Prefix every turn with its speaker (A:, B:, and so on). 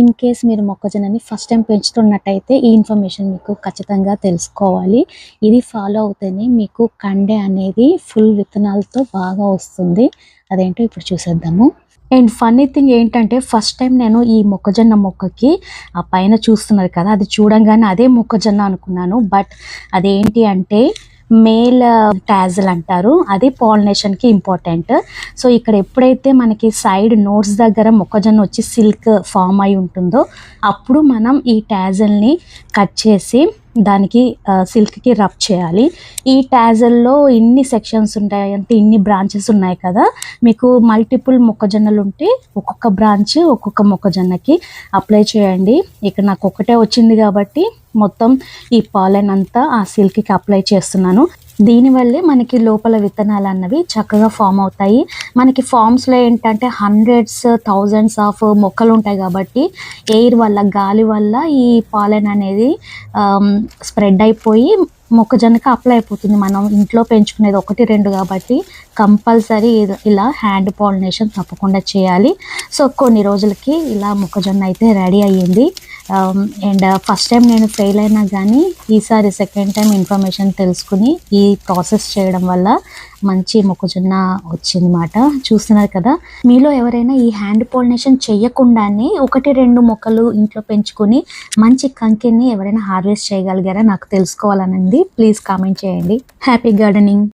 A: In case మీరు మొక్కజొన్నని first time పెంచుతున్నట్టయితే ఈ information మీకు ఖచ్చితంగా తెలుసుకోవాలి. ఇది ఫాలో అవుతేనే మీకు కండె అనేది ఫుల్ విత్తనాలతో బాగా వస్తుంది. అదేంటో ఇప్పుడు చూసేద్దాము. అండ్ ఫన్నీ థింగ్ ఏంటంటే ఫస్ట్ టైం నేను ఈ మొక్కజొన్న మొక్కకి ఆ పైన చూస్తున్నారు కదా అది చూడంగానే అదే మొక్కజొన్న అనుకున్నాను. బట్ అదేంటి అంటే మేల్ టాజల్ అంటారు. అది పాలినేషన్కి ఇంపార్టెంట్ సో ఇక్కడ ఎప్పుడైతే మనకి సైడ్ నోట్స్ దగ్గర మొక్కజొన్న వచ్చి సిల్క్ ఫామ్ అయి ఉంటుందో అప్పుడు మనం ఈ టాజల్ని కట్ చేసి దానికి సిల్క్కి రబ్ చేయాలి. ఈ ట్యాజల్లో ఇన్ని సెక్షన్స్ ఉంటాయి అంటే ఇన్ని బ్రాంచెస్ ఉన్నాయి కదా మీకు మల్టిపుల్ మొక్కజొన్నలు ఉంటే ఒక్కొక్క బ్రాంచ్ ఒక్కొక్క మొక్కజొన్నకి అప్లై చేయండి. ఇక్కడ నాకు ఒకటే వచ్చింది కాబట్టి మొత్తం ఈ పాలెన్ అంతా ఆ సిల్క్కి అప్లై చేస్తున్నాను. దీనివల్లే మనకి లోపల విత్తనాలు అన్నవి చక్కగా ఫామ్ అవుతాయి. మనకి ఫామ్స్లో ఏంటంటే హండ్రెడ్స్ థౌజండ్స్ ఆఫ్ మొక్కలు ఉంటాయి కాబట్టి ఎయిర్ వల్ల గాలి వల్ల ఈ పాలెన్ అనేది స్ప్రెడ్ అయిపోయి మొక్కజొన్నకి అప్లై అయిపోతుంది. మనం ఇంట్లో పెంచుకునేది ఒకటి రెండు కాబట్టి కంపల్సరీ ఇలా హ్యాండ్ పాలినేషన్ తప్పకుండా చేయాలి. సో కొన్ని రోజులకి ఇలా మొక్కజొన్న అయితే రెడీ అయ్యింది. అండ్ ఫస్ట్ టైం నేను ఫెయిల్ అయినా కానీ ఈసారి సెకండ్ టైం ఇన్ఫర్మేషన్ తెలుసుకుని ఈ ప్రాసెస్ చేయడం వల్ల మంచి మొక్కజొన్న వచ్చిందన్నమాట చూస్తున్నారు కదా? మీలో ఎవరైనా ఈ హ్యాండ్ పాలినేషన్ చేయకుండానే ఒకటి రెండు మొక్కలు ఇంట్లో పెంచుకొని మంచి కంకిని ఎవరైనా హార్వెస్ట్ చేయగలిగారా? నాకు తెలుసుకోవాలనండి ప్లీజ్ కామెంట్ చేయండి. Happy gardening